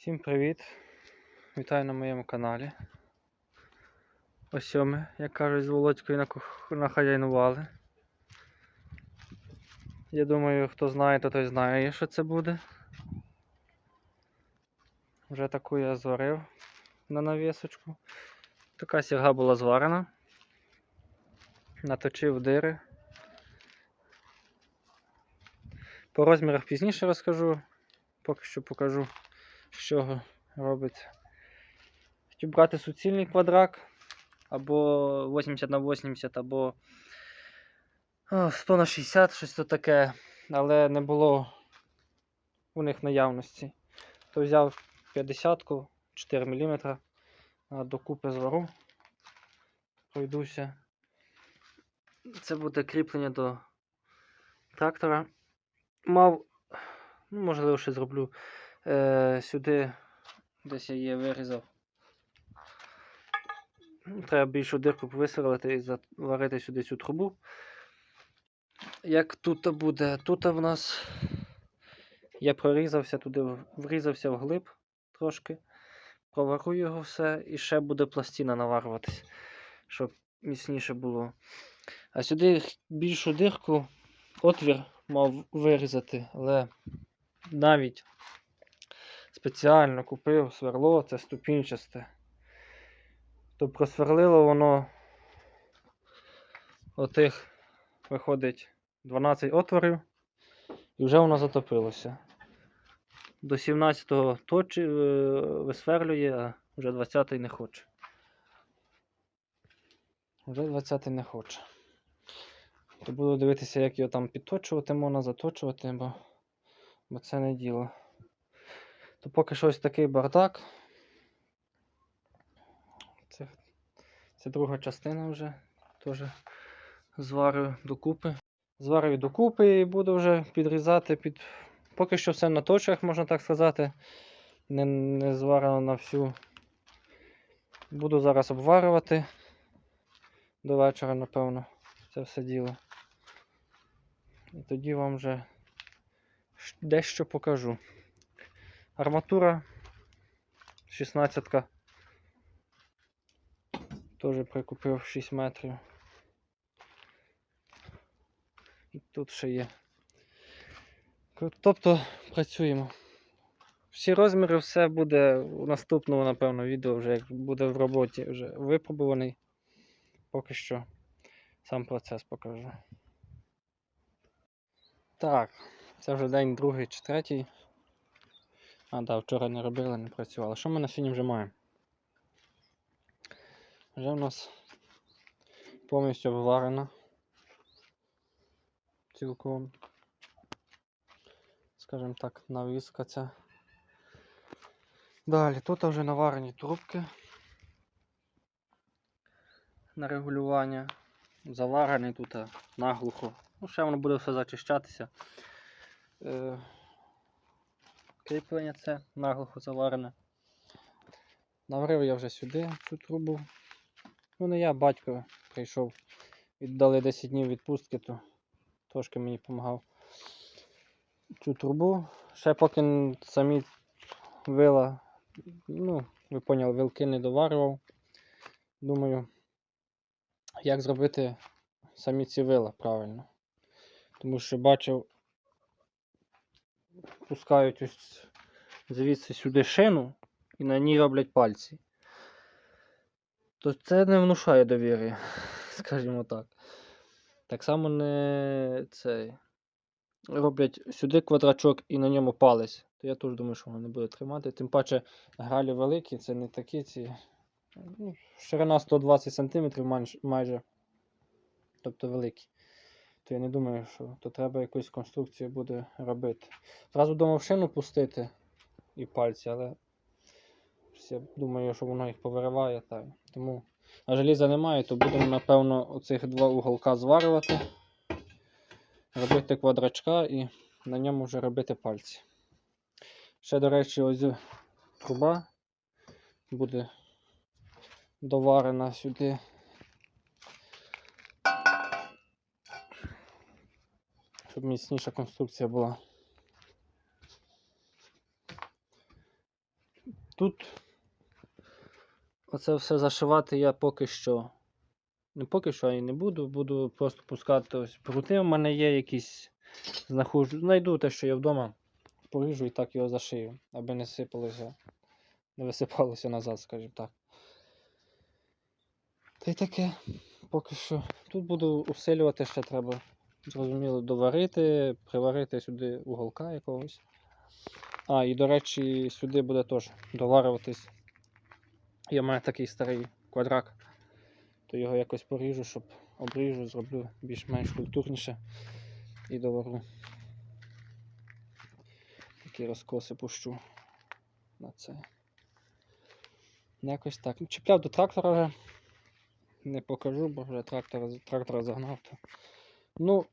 Всім привіт! Вітаю на моєму каналі. Ось ми, як кажуть, з Володькою нахазяйнували. Я думаю, хто знає, то той знає, що це буде. Вже таку я зварив на навісочку. Така сірга була зварена. Наточив дири. По розмірах пізніше розкажу. Поки що покажу, чого робиться. Хотів брати суцільний квадрак або 80 на 80, або 100 на 60, щось то таке, але не було у них наявності. То взяв 50-ку 4 мм, докупи звару, пройдуся. Це буде кріплення до трактора. Мав, ну, можливо, ще зроблю е, сюди, десь я її вирізав. Треба більшу дирку висверлити і заварити сюди цю трубу. Як тут буде? Тут в нас я прорізався туди, врізався вглиб трошки, провару його все і ще буде пластина наварюватись, щоб міцніше було. А сюди більшу дирку, отвір мав вирізати, але навіть спеціально купив сверло, це ступінчасте. То просверлило воно отих виходить 12 отворів, і вже воно затопилося. До 17-го точі, е, висверлює, а вже 20-й не хоче. Вже 20-й не хоче. То буду дивитися, як його там підточувати можна, заточувати, бо, бо це не діло. Поки що ось такий бардак. Це, це друга частина вже. Теж зварю докупи. Зварю докупи і буду вже підрізати під. Поки що все на точках, можна так сказати. Не, не зварено на всю. Буду зараз обварювати до вечора, напевно, це все діло. І тоді вам вже дещо покажу. Арматура 16-ка. Теж прикупив 6 метрів. І тут ще є. Тобто працюємо. Всі розміри, все буде у наступному, напевно, відео, вже як буде в роботі вже випробуваний. Поки що сам процес покажу. Так, це вже день другий чи третій. А, да, вчора не робили, не працювали. Що ми на сьогодні вже маємо? Вже в нас повністю обварена. Цілком. Скажімо так, навіска ця. Далі, тут вже наварені трубки на регулювання. Заварений тут наглухо. Ну, ще воно буде все зачищатися. Кріплення це наглухо заварене. Наварив я вже сюди цю трубу. Ну не я, батько прийшов. Віддали 10 днів відпустки, то трошки мені допомагав цю трубу. Ще поки самі вила, ну, ви поняли, вилки не доварював. Думаю, як зробити самі ці вила правильно. Тому що бачив, пускають ось звідси сюди шину і на ній роблять пальці. То це не внушає довіри, скажімо так. Так само не цей. Роблять сюди квадрачок і на ньому палець. То я теж думаю, що воно не буде тримати. Тим паче гралі великі, це не такі ці. Ну, ширина 120 см майже. Тобто великі. То я не думаю, що то треба якусь конструкцію буде робити. Зразу думав шину пустити і пальці, але я думаю, що воно їх повириває. Так. Тому а желіза немає, то будемо, напевно, оцих два уголка зварювати, робити квадрачка і на ньому вже робити пальці. Ще, до речі, ось труба буде доварена сюди. Щоб міцніша конструкція була. Тут оце все зашивати я поки що. Не поки що, а і не буду. Буду просто пускати ось прути. У мене є якісь. Знаходжу, знайду те, що є вдома, поріжу і так його зашию, аби не сипалося, не висипалося назад, скажімо так. Та й таке, поки що. Тут буду усилювати, ще треба, зрозуміло, доварити, приварити сюди уголка якогось. А, і до речі, сюди буде теж доварюватись. Я маю такий старий квадрак, то його якось поріжу, щоб обріжу, зроблю більш-менш культурніше і довару. Такі розкоси пущу на це. Якось так. Ну, Чіпляв до трактора вже. Не покажу, бо вже трактор, трактора загнав. То. Ну,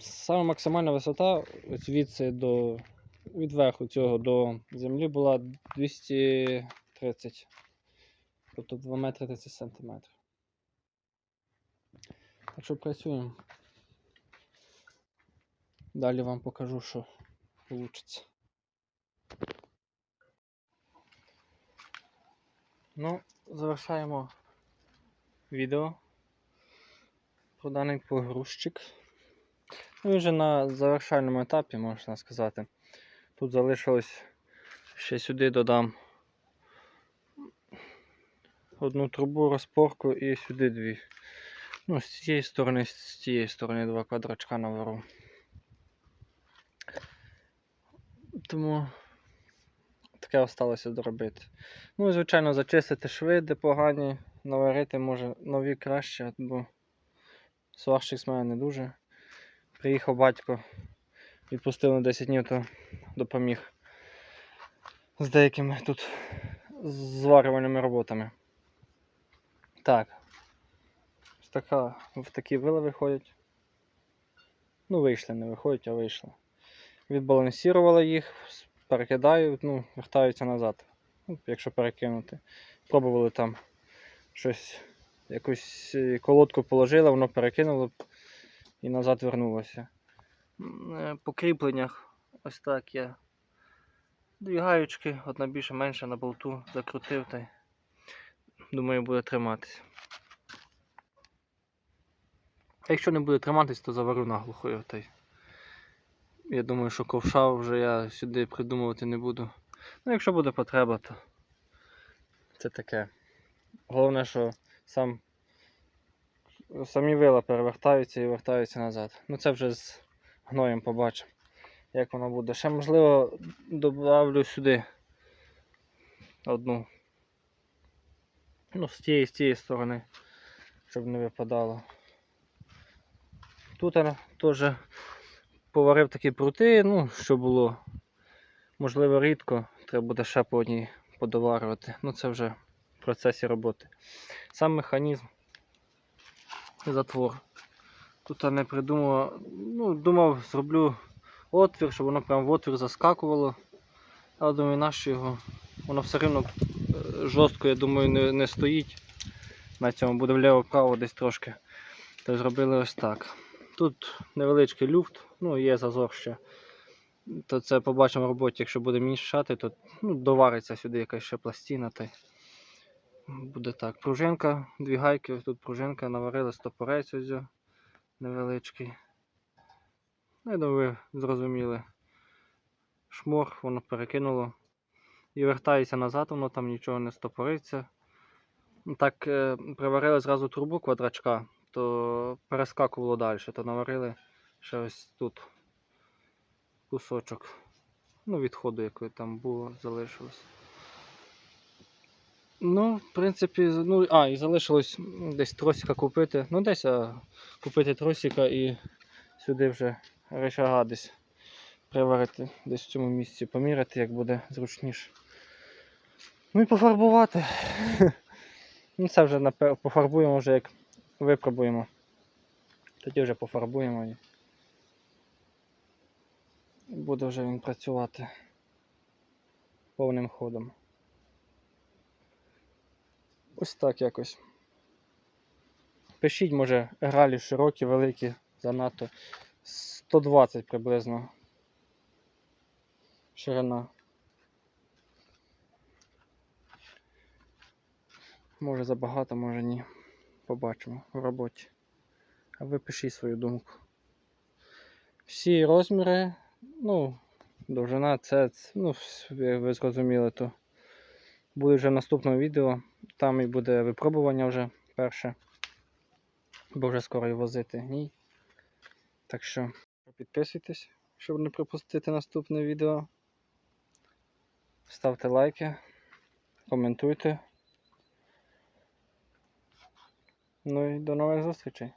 саме максимальна висота звідси до від верху цього до землі була 230. Тобто 2 метри 30 сантиметрів. Так що працюємо. Далі вам покажу, що вийде. Ну, завершаємо відео про даний погрузчик. Ну і вже на завершальному етапі, можна сказати. Тут залишилось ще сюди додам одну трубу розпорку і сюди дві. Ну, з цієї сторони, з цієї сторони два квадрачка наверху. Тому таке осталося доробити. Ну і звичайно зачистити шви, де погані, наварити може нові краще, бо сварщик з мене не дуже. Приїхав батько, відпустив на 10 днів, то допоміг з деякими тут зварювальними роботами. Так. Ось така, в такі вили виходять. Ну, вийшли, не виходять, а вийшли. Відбалансірували їх, перекидаю, ну, вертаються назад. Ну, якщо перекинути. Пробували там щось, якусь е, колодку положили, воно перекинуло і назад вернулося. Е, По кріпленнях ось так я. Дві гаючки, одна більше менша на болту закрутив та думаю буде триматися. Якщо не буде триматись, то заварю наглухо його та й. Я думаю, що ковша вже я сюди придумувати не буду. Ну, якщо буде потреба, то це таке. Головне, що сам самі вила перевертаються і вертаються назад. Ну це вже з гноєм побачимо, як воно буде. Ще можливо добавлю сюди одну. Ну, з тієї з тієї сторони, щоб не випадало. Тут я теж поварив такі прути, ну, що було можливо рідко, треба буде ще по одній подоварювати. Ну це вже процесі роботи. Сам механізм затвор. Тут я не придумав, ну, думав, зроблю отвір, щоб воно прямо в отвір заскакувало. Але думаю, нащо його? Воно все рівно е, жорстко, я думаю, не, не стоїть. На цьому буде вліво-право десь трошки. То зробили ось так. Тут невеличкий люфт, ну є зазор ще. То це побачимо в роботі, якщо буде мішати, то ну, довариться сюди якась ще пластина. Та буде так. Пружинка, дві гайки, тут пружинка, наварили стопорець ось невеличкий. Ну, я думаю, ви зрозуміли. Шмор, воно перекинуло. І вертається назад, воно там нічого не стопориться. Так, е, приварили зразу трубу квадрачка, то перескакувало далі, то наварили ще ось тут кусочок. Ну, відходу, який там було, залишилось. Ну, в принципі, ну, а, і залишилось десь тросика купити. Ну, десь а, купити тросика і сюди вже речага десь приварити, десь в цьому місці поміряти, як буде зручніше. Ну і пофарбувати. Ну, це вже пофарбуємо вже як випробуємо. Тоді вже пофарбуємо і буде вже він працювати повним ходом. Ось так якось. Пишіть, може, гралі широкі, великі, занадто. 120 приблизно. Ширина. Може забагато, може ні. Побачимо в роботі. А ви пишіть свою думку. Всі розміри, ну, довжина, це, ну, як ви зрозуміли, то буде вже в наступному відео. Там і буде випробування вже перше. Бо вже скоро і возити гній. Так що підписуйтесь, щоб не пропустити наступне відео. Ставте лайки, коментуйте. Ну і до нових зустрічей.